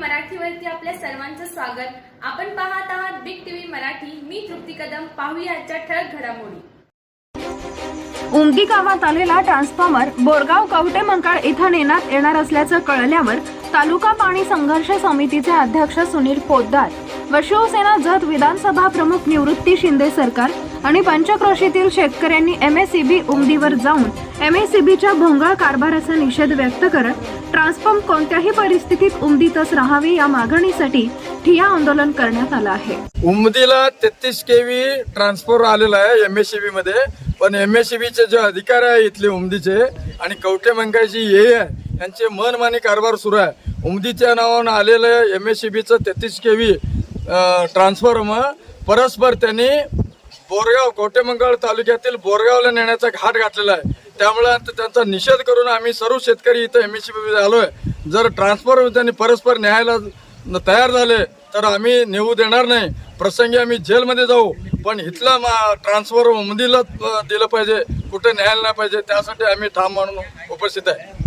मराठीवरती आपल्या सर्वांचं स्वागत. आपण पाहत आहात बिग टीव्ही मराठी. मी तृप्ती कदम. पाहूया आजच्या ठळक घडामोडी. उमदी गावात आलेला ट्रान्सफॉर्मर बोरगाव कवटे मंकाळ इथं नेण्यात येणार असल्याचं कळल्यावर तालुका पाणी संघर्ष समितीचे अध्यक्ष सुनील पोद्दार व शिवसेना जत विधानसभा प्रमुख निवृत्ती शिंदे सरकार आणि पंचक्रोशीतील शेतकऱ्यांनी एम एस सी बी उमदीवर जाऊन एम एस सी बीच्या भोंगळ कारभाराचा निषेध व्यक्त करत ट्रान्सफॉर्म कोणत्याही परिस्थितीत उमदीतच राहावी या मागणीसाठी ठिया आंदोलन करण्यात आलं आहे. उमदीला तेहतीस केवी ट्रान्सफॉर्म आलेला आहे एम एस सी मध्ये. पण एम एस सी बीचे जे अधिकारी आहे इथले उमदीचे आणि कवठे मंकाळची हे आहे यांचे मनमानी कारभार सुरू आहे. उमदीच्या नावानं आलेलं एम एस सी बीचं तेहतीस व्ही ट्रान्सफॉर्मर परस्पर त्यांनी बोरगाव कोटेमंगळ तालुक्यातील बोरगावला नेण्याचा घाट घातलेला आहे. त्यामुळे त्यांचा निषेध करून आम्ही सर्व शेतकरी इथं एम एस सी आलोय. जर ट्रान्सफर त्यांनी परस्पर न्यायला तयार झाले तर आम्ही नेऊ देणार नाही. प्रसंगी आम्ही जेलमध्ये जाऊ पण इथला ट्रान्सफर उमदीला दिलं पाहिजे. कुठे न्यायला नाही पाहिजे त्यासाठी आम्ही ठाम म्हणून उपस्थित आहे.